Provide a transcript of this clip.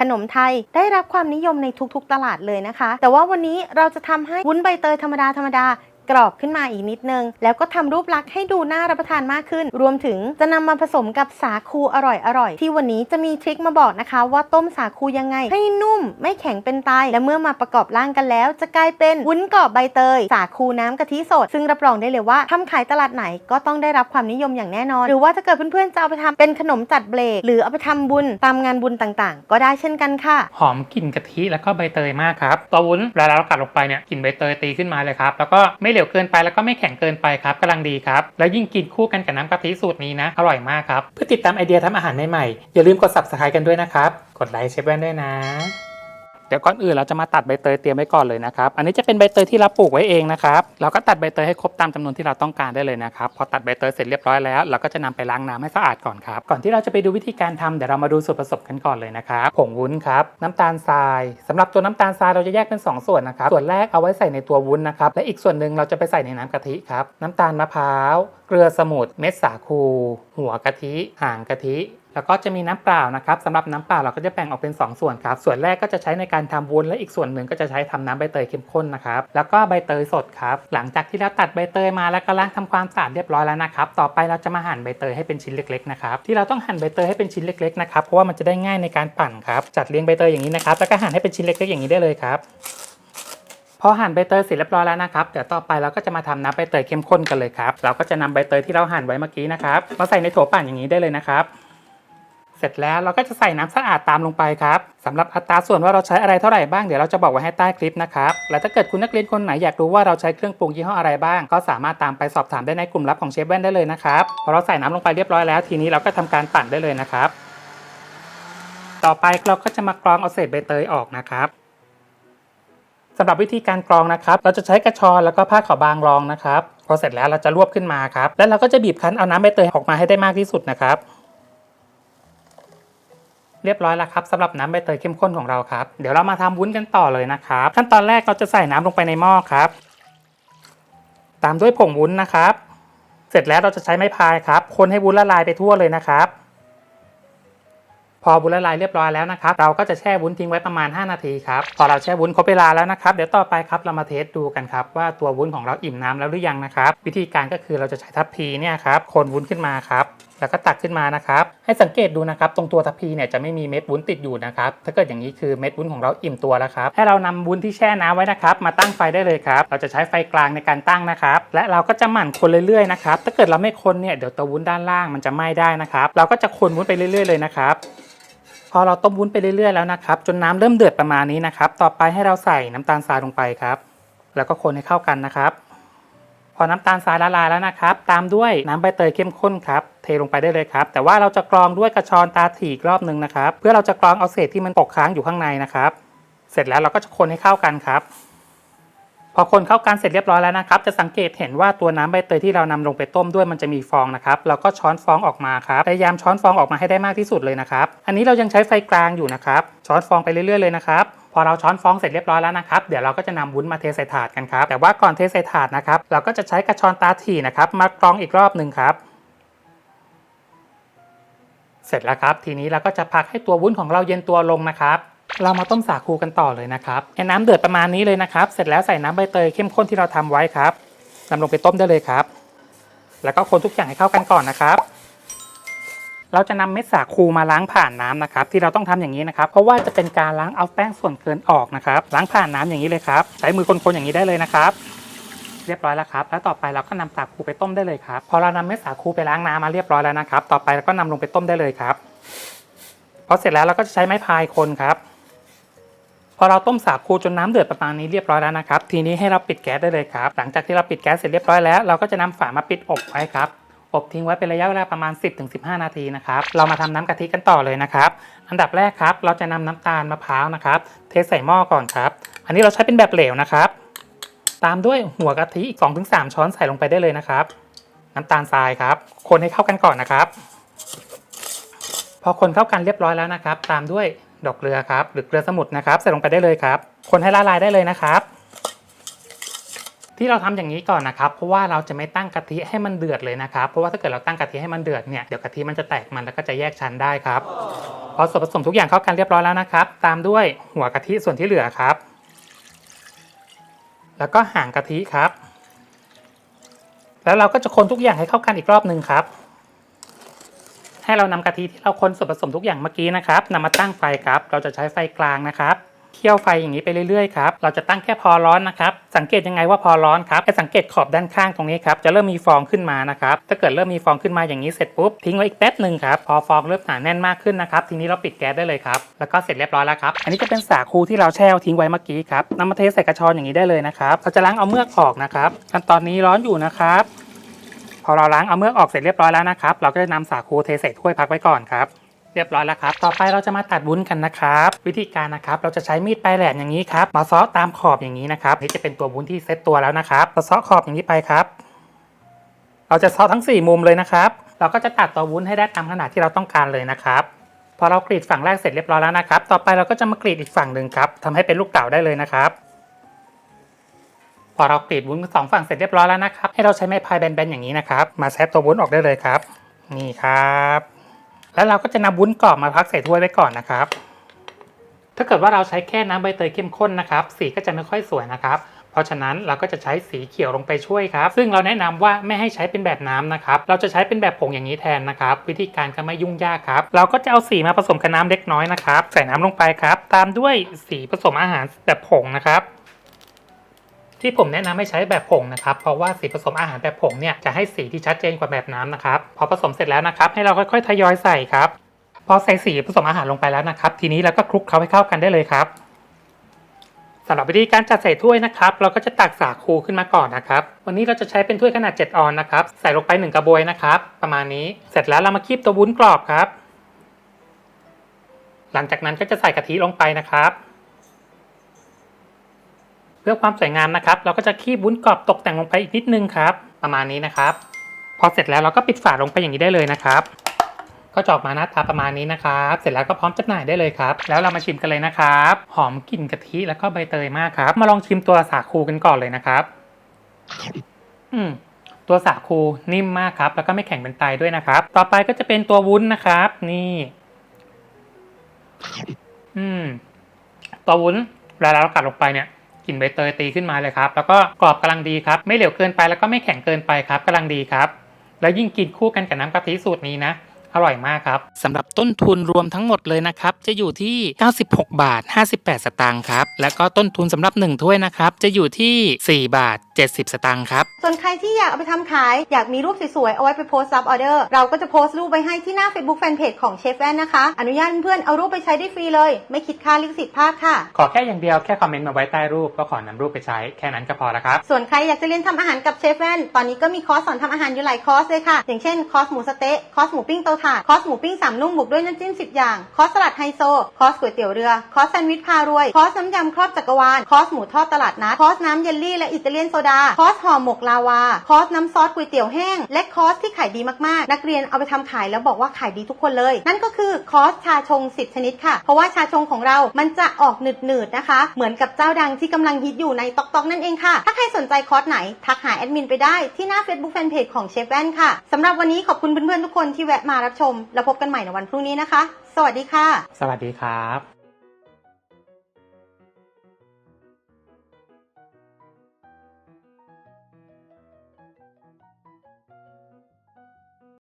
ขนมไทยได้รับความนิยมในทุกๆตลาดเลยนะคะ แต่ว่าวันนี้เราจะทำให้วุ้นใบเตยธรรมดาธรรมดา กรอบขึ้นมาอีกนิดนึง แล้วก็ทำรูปลักษณ์ให้ดูน่ารับประทานมากขึ้น รวมถึงจะนำมาผสมกับสาคูอร่อยๆที่วันนี้จะมีทริคมาบอกนะคะ ว่าต้มสาคูยังไง ให้นุ่มไม่แข็งเป็นไตและเมื่อมาประกอบร่างกันแล้ว จะกลายเป็นวุ้นกรอบใบเตย สาคูน้ำกะทิสด ซึ่งรับรองได้เลยว่าทำขายตลาดไหนก็ต้องได้รับความนิยมอย่างแน่นอน หรือว่าถ้าเกิดเพื่อนๆจะเอาไปทำเป็นขนมจัดเบรกหรือเอาไปทำบุญตามงานบุญต่างๆ ก็ได้เช่นกันค่ะ หอมกลิ่นกะทิแล้วก็ใบเตยมากครับตัววุ้นเวลาเรากัดลงไปเนี่ยกลิ่นใบเตยตีขึ้นมาเลยครับแล้วก็ไม่เหลวเกินไปแล้วก็ไม่แข็งเกินไปครับกำลังดีครับ แล้วยิ่งกินคู่กันกับน้ำกะทิสูตรนี้นะ อร่อยมากครับ เพื่อติดตามไอเดียทำอาหารใหม่ๆอย่าลืมกด subscribe กันด้วยนะครับ กดไลค์เชฟแว่นด้วยนะ เดี๋ยวก่อนอื่นเราจะมาตัดใบเตยเตรียมไว้ก่อนเลยนะครับ อันนี้จะเป็นใบเตยที่เราปลูกไว้เองนะครับ เราก็ตัดใบเตยให้ครบตามจำนวนที่เราต้องการได้เลยนะครับ พอตัดใบเตยเสร็จเรียบร้อยแล้ว เราก็จะนำไปล้างน้ำให้สะอาดก่อนครับ ก่อนที่เราจะไปดูวิธีการทำเดี๋ยวเรามาดูส่วนผสมกันก่อนเลยนะครับ ผงวุ้นครับ น้ำตาลทรายสำหรับตัวน้ำตาลทรายเราจะแยกเป็น 2 ส่วนนะครับ ส่วนแรกเอาไว้ใส่ในตัววุ้นนะครับ และอีกส่วนหนึ่งเราจะไปใส่ในน้ำกะทิครับ น้ำตาลมะพร้าว เกลือสมุน เม็ดสาคู หัวกะทิ หางกะทิ แล้วก็จะมีน้ำเปล่านะครับสำหรับน้ำเปล่าเราก็จะแบ่งออกเป็น 2 ส่วนครับ ส่วนแรกก็จะใช้ในการทำวุ้นและอีกส่วนหนึ่งก็จะใช้ทำน้ำใบเตยเข้มข้นนะครับ แล้วก็ใบเตยสดครับ หลังจากที่เราตัดใบเตยมาแล้วก็ล้างทำความสะอาดเรียบร้อยแล้วนะครับ ต่อไปเราจะมาหั่นใบเตยให้เป็นชิ้นเล็กๆนะครับที่เราต้องหั่นใบเตยให้เป็นชิ้นเล็กๆนะครับเพราะว่ามันจะได้ง่ายในการปั่นครับจัดเรียงใบเตยอย่างนี้นะครับแล้วก็หั่นให้เป็นชิ้นเล็กๆอย่างนี้ได้เลยครับพอหั่นใบเตยเสร็จเรียบร้อยแล้วนะครับเดี๋ยวต่อไปเราก็จะมาทำน้ำใบเตยเข้มข้นกันเลยครับเราก็จะนำใบเตยที่เราหั่นไว้เมื่อกี้นะครับมาใส่ในโถปั่นอย่างนี้ได้เลยนะครับ เสร็จแล้วเราก็จะใส่น้ำสะอาดตามลงไปครับสำหรับอัตราส่วนว่าเราใช้อะไรเท่าไหร่บ้างเดี๋ยวเราจะบอกไว้ให้ใต้คลิปนะครับและถ้าเกิดคุณนักเรียนคนไหนอยากรู้ว่าเราใช้เครื่องปรุงยี่ห้ออะไรบ้าง ก็สามารถตามไปสอบถามได้ในกลุ่มลับของเชฟแว่นได้เลยนะครับพอเราใส่น้ำลงไปเรียบร้อยแล้ว ทีนี้เราก็ทำการปั่นได้เลยนะครับ ต่อไปเราก็จะมากรองเอาเศษใบเตยออกนะครับสำหรับวิธีการกรองนะครับ เราจะใช้กระชอนแล้วก็ผ้าขาวบางรองนะครับพอเสร็จแล้วเราจะรวบขึ้นมาครับ แล้วเราก็จะบีบคั้นเอาน้ำใบเตยออกมาให้ได้มากที่สุดนะครับ เรียบร้อยแล้วครับสำหรับน้ำใบเตยเข้มข้นของเราครับ เดี๋ยวเรามาทำวุ้นกันต่อเลยนะครับ ขั้นตอนแรกเราจะใส่น้ำลงไปในหม้อครับ ตามด้วยผงวุ้นนะครับ เสร็จแล้วเราจะใช้ไม้พายครับ คนให้วุ้นละลายไปทั่วเลยนะครับ พอวุ้นละลายเรียบร้อยแล้วนะครับ เราก็จะแช่วุ้นทิ้งไว้ประมาณ 5 นาทีครับ พอเราแช่วุ้นครบเวลาแล้วนะครับ เดี๋ยวต่อไปครับเรามาเทสดูกันครับ ว่าตัววุ้นของเราอิ่มน้ำแล้วหรือยังนะครับ วิธีการก็คือเราจะใช้ทัพพีเนี่ยครับ คนวุ้นขึ้นมาครับ แล้วก็ตักขึ้นมานะครับ ให้สังเกตดูนะครับ ตรงตัวทัพพีเนี่ยจะไม่มีเม็ดวุ้นติดอยู่นะครับ ถ้าเกิดอย่างนี้คือเม็ดวุ้นของเราอิ่มตัวแล้วครับ ให้เรานำวุ้นที่แช่น้ำไว้นะครับ มาตั้งไฟได้เลยครับ เราจะใช้ไฟกลางในการตั้งนะครับ และเราก็จะหมั่นคนเรื่อยๆนะครับ ถ้าเกิดเราไม่คนเนี่ยเดี๋ยวตัววุ้นด้านล่างมันจะไหม้ได้นะครับ เราก็จะคนวุ้นไปเรื่อยๆเลยนะครับ พอเราต้มวุ้นไปเรื่อยๆแล้วนะครับ จนน้ำเริ่มเดือดประมาณนี้นะครับ ต่อไปให้เราใส่น้ำตาลทรายลงไปครับ แล้วก็คนให้เข้ากันนะครับ พอน้ำตาลทรายละลายแล้วนะครับ ตามด้วยน้ำใบเตยเข้มข้นครับ เทลงไปได้เลยครับ แต่ว่าเราจะกรองด้วยกระชอนตาถี่อีกรอบหนึ่งนะครับ เพื่อเราจะกรองเอาเศษที่มันตกค้างอยู่ข้างในนะครับ เสร็จแล้วเราก็จะคนให้เข้ากันครับ พอคนเข้ากันเสร็จเรียบร้อยแล้วนะครับ จะสังเกตเห็นว่าตัวน้ำใบเตยที่เรานำลงไปต้มด้วยมันจะมีฟองนะครับ เราก็ช้อนฟองออกมาครับ พยายามช้อนฟองออกมาให้ได้มากที่สุดเลยนะครับ อันนี้เรายังใช้ไฟกลางอยู่นะครับ ช้อนฟองไปเรื่อยๆเลยนะครับพอเราช้อนฟองเสร็จเรียบร้อยแล้วนะครับ เดี๋ยวเราก็จะนำวุ้นมาเทใส่ถาดกันครับ แต่ว่าก่อนเทใส่ถาดนะครับ เราก็จะใช้กระชอนตาถี่นะครับ มากรองอีกรอบหนึ่งครับ เสร็จแล้วครับ ทีนี้เราก็จะพักให้ตัววุ้นของเราเย็นตัวลงนะครับ เรามาต้มสาคูกันต่อเลยนะครับให้น้ำเดือดประมาณนี้เลยนะครับ เสร็จแล้วใส่น้ำใบเตยเข้มข้นที่เราทำไว้ครับนำลงไปต้มได้เลยครับ แล้วก็คนทุกอย่างให้เข้ากันก่อนนะครับเราจะนำเม็ดสาคูมาล้างผ่านน้ำนะครับ ที่เราต้องทำอย่างนี้นะครับ เพราะว่าจะเป็นการล้างเอาแป้งส่วนเกินออกนะครับ ล้างผ่านน้ำอย่างนี้เลยครับ ใช้มือคนๆอย่างนี้ได้เลยนะครับ เรียบร้อยแล้วครับ แล้วต่อไปเราก็นำสาคูไปต้มได้เลยครับ พอเรานำเม็ดสาคูไปล้างน้ำมาเรียบร้อยแล้วนะครับ ต่อไปเราก็นำลงไปต้มได้เลยครับ พอเสร็จแล้วเราก็จะใช้ไม้พายคนครับ พอเราต้มสาคูจนน้ำเดือดประมาณนี้เรียบร้อยแล้วนะครับ ทีนี้ให้เราปิดแก๊สได้เลยครับ หลังจากที่เราปิดแก๊สเสร็จเรียบร้อยแล้ว เราก็จะนำฝามาปิดอบไว้ครับอบทิ้งไว้เป็นระยะเวลาประมาณ 10-15 นาทีนะครับ เรามาทำน้ำกะทิกันต่อเลยนะครับ อันดับแรกครับ เราจะนำน้ำตาลมะพร้าวนะครับ เทใส่หม้อก่อนครับ อันนี้เราใช้เป็นแบบเหลวนะครับ ตามด้วยหัวกะทิอีก 2-3 ช้อนใส่ลงไปได้เลยนะครับ น้ำตาลทรายครับ คนให้เข้ากันก่อนนะครับ พอคนเข้ากันเรียบร้อยแล้วนะครับ ตามด้วยดอกเกลือครับ หรือเกลือสมุนนะครับใส่ลงไปได้เลยครับ คนให้ละลายได้เลยนะครับ ที่เราทำอย่างนี้ก่อนนะครับ เพราะว่าเราจะไม่ตั้งกะทิให้มันเดือดเลยนะครับ เพราะว่าถ้าเกิดเราตั้งกะทิให้มันเดือดเนี่ยเดี๋ยวกะทิมันจะแตกมันแล้วก็จะแยกชั้นได้ครับพอส่วนผสมทุกอย่างเข้ากันเรียบร้อยแล้วนะครับ ตามด้วยหัวกะทิส่วนที่เหลือครับ แล้วก็หางกะทิครับ แล้วเราก็จะคนทุกอย่างให้เข้ากันอีกรอบหนึ่งครับ ให้เรานำกะทิที่เราคนส่วนผสมทุกอย่างเมื่อกี้นะครับนำมาตั้งไฟครับ เราจะใช้ไฟกลางนะครับ เคี่ยวไฟอย่างนี้ไปเรื่อยๆครับเราจะตั้งแค่พอร้อนนะครับสังเกตยังไงว่าพอร้อนครับให้สังเกตขอบด้านข้างตรงนี้ครับจะเริ่มมีฟองขึ้นมานะครับถ้าเกิดเริ่มมีฟองขึ้นมาอย่างนี้เสร็จปุ๊บทิ้งไว้อีกแป๊บหนึ่งครับพอฟองเริ่มหนาแน่นมากขึ้นนะครับทีนี้เราปิดแก๊สได้เลยครับแล้วก็เสร็จเรียบร้อยแล้วครับอันนี้จะเป็นสาคูที่เราแช่ทิ้งไว้เมื่อกี้ครับนำมาเทใส่กระชอนอย่างนี้ได้เลยนะครับเราจะล้างเอาเมือกออกนะครับขั้นตอนนี้ร้อนอยู่นะครับพอเราล้างเอาเมือกออกเสร็จเรียบร้อยแล้วนะครับ เราก็จะนำสาคูเทใส่ถ้วยพักไว้ก่อนครับ เรียบร้อยแล้วครับ ต่อไปเราจะมาตัดวุ้นกันนะครับ วิธีการนะครับเราจะใช้มีดปลายแหลมอย่างนี้ครับมาซาะตามขอบอย่างนี้นะครับนี่จะเป็นตัววุ้นที่เซตตัวแล้วนะครับเราซาะขอบอย่างนี้ไปครับ เราจะซาะทั้ง 4 มุมเลยนะครับ เราก็จะตัดตัววุ้นให้ได้ตามขนาดที่เราต้องการเลยนะครับพอเรากรีดฝั่งแรกเสร็จเรียบร้อยแล้วนะครับ ต่อไปเราก็จะมากรีดอีกฝั่งหนึ่งครับทำให้เป็นลูกเต๋าได้เลยนะครับ พอเรากรีดวุ้นสองฝั่งเสร็จเรียบร้อยแล้วนะครับ ให้เราใช้ไม้พายแบนๆอย่างนี้นะครับ มาแซะตัววุ้นออกได้เลยครับ นี่ครับ แล้วเราก็จะนำวุ้นกรอบมาพักใส่ถ้วยไว้ก่อนนะครับ ถ้าเกิดว่าเราใช้แค่น้ำใบเตยเข้มข้นนะครับ สีก็จะไม่ค่อยสวยนะครับเพราะฉะนั้นเราก็จะใช้สีเขียวลงไปช่วยครับ ซึ่งเราแนะนำว่าไม่ให้ใช้เป็นแบบน้ำนะครับ เราจะใช้เป็นแบบผงอย่างนี้แทนนะครับ วิธีการก็ไม่ยุ่งยากครับ เราก็จะเอาสีมาผสมกับน้ำเล็กน้อยนะครับ ใส่น้ำลงไปครับ ตามด้วยสีผสมอาหารแบบผงนะครับ ที่ผมแนะนำให้ใช้แบบผงนะครับ เพราะว่าสีผสมอาหารแบบผงเนี่ยจะให้สีที่ชัดเจนกว่าแบบน้ำนะครับ พอผสมเสร็จแล้วนะครับ ให้เราค่อยๆทยอยใส่ครับ พอใส่สีผสมอาหารลงไปแล้วนะครับ ทีนี้เราก็คลุกเคล้าให้เข้ากันได้เลยครับสำหรับวิธีการจัดใส่ถ้วยนะครับ เราก็จะตักสาคูขึ้นมาก่อนนะครับ วันนี้เราจะใช้เป็นถ้วยขนาด 7 ออนนะครับ ใส่ลงไป 1 กระบวยนะครับ ประมาณนี้ เสร็จแล้วเรามาคีบตัววุ้นกรอบครับ หลังจากนั้นก็จะใส่กะทิลงไปนะครับ พื่อความสวยงามนะครับ เราก็จะคีบวุ้นกรอบตกแต่งลงไปอีกนิดนึงครับ ประมาณนี้นะครับ พอเสร็จแล้วเราก็ปิดฝาลงไปอย่างนี้ได้เลยนะครับ ก็จะออกมาหน้าตาประมาณนี้นะครับ เสร็จแล้วก็พร้อมจำหน่ายได้เลยครับ แล้วเรามาชิมกันเลยนะครับ หอมกลิ่นกะทิแล้วก็ใบเตยมากครับ มาลองชิมตัวสาคูกันก่อนเลยนะครับ อืมตัวสาคูนิ่มมากครับ แล้วก็ไม่แข็งเป็นไตด้วยนะครับ ต่อไปก็จะเป็นตัววุ้นนะครับ นี่ อืม ตัววุ้นเวลาเรากัดลงไปเนี่ย กลิ่นใบเตยตีขึ้นมาเลยครับ แล้วก็กรอบกำลังดีครับไม่เหลวเกินไปแล้วก็ไม่แข็งเกินไปครับกำลังดีครับ แล้วยิ่งกินคู่กันกับน้ำกะทิสูตรนี้นะ อร่อยมากครับสำหรับต้นทุนรวมทั้งหมดเลยนะครับ จะอยู่ที่ 96 บาท 58 สตางค์ครับ แล้วก็ต้นทุนสำหรับ 1 ถ้วยนะครับ จะอยู่ที่ 4 บาท 70 สตางค์ครับ ส่วนใครที่อยากเอาไปทำขาย อยากมีรูปสวยๆ เอาไว้ไปโพสต์รับออเดอร์ เราก็จะโพสต์รูปไว้ให้ที่หน้า Facebook Fanpage ของเชฟแว่นนะคะ อนุญาตเพื่อนๆเอารูปไปใช้ได้ฟรีเลย ไม่คิดค่าลิขสิทธิ์ภาพค่ะ ขอแค่อย่างเดียวแค่คอมเมนต์มาไว้ใต้รูปก็ขอนำรูปไปใช้แค่นั้นก็พอแล้วครับ ส่วนใครอยากจะเรียนทำอาหารกับเชฟแว่นตอนนี้ก็มีคอร์สสอนทำอาหารอยู่หลายคอร์สเลยค่ะ อย่างเช่นคอร์สหมูสะเต๊ะคอร์สหมูปิ้งเตาถ่านคอสหมูปิ้งสามนุ่มบุกด้วยน้ำจิ้ม10อย่าง คอสสลัดไฮโซ คอสก๋วยเตี๋ยวเรือ คอสแซนด์วิชพารวย คอสน้ำยำครอบจักรวาล คอสหมูทอดตลาดนัด คอสน้ำเยลลี่และอิตาเลียนโซดา คอสห่อหมกลาวา คอสน้ำซอสก๋วยเตี๋ยวแห้ง และคอสที่ขายดีมากๆ นักเรียนเอาไปทำขายแล้วบอกว่าขายดีทุกคนเลย นั่นก็คือคอสชาชง 10 ชนิดค่ะ เพราะว่าชาชงของเรา มันจะออกหนืดๆนะคะ เหมือนกับเจ้าดังที่กำลังฮิตอยู่ในต๊อกๆนั่นเองค่ะ ถ้าใครสนใจคอร์สไหน ทักหาแอดมินไปได้ที่หน้า Facebook Fanpage ของเชฟแว่นค่ะสำหรับวันนี้ขอบคุณเพื่อนๆทุกคนที่แวะมารับชม แล้วพบกันใหม่ในวันพรุ่งนี้นะคะ สวัสดีค่ะ สวัสดีครับ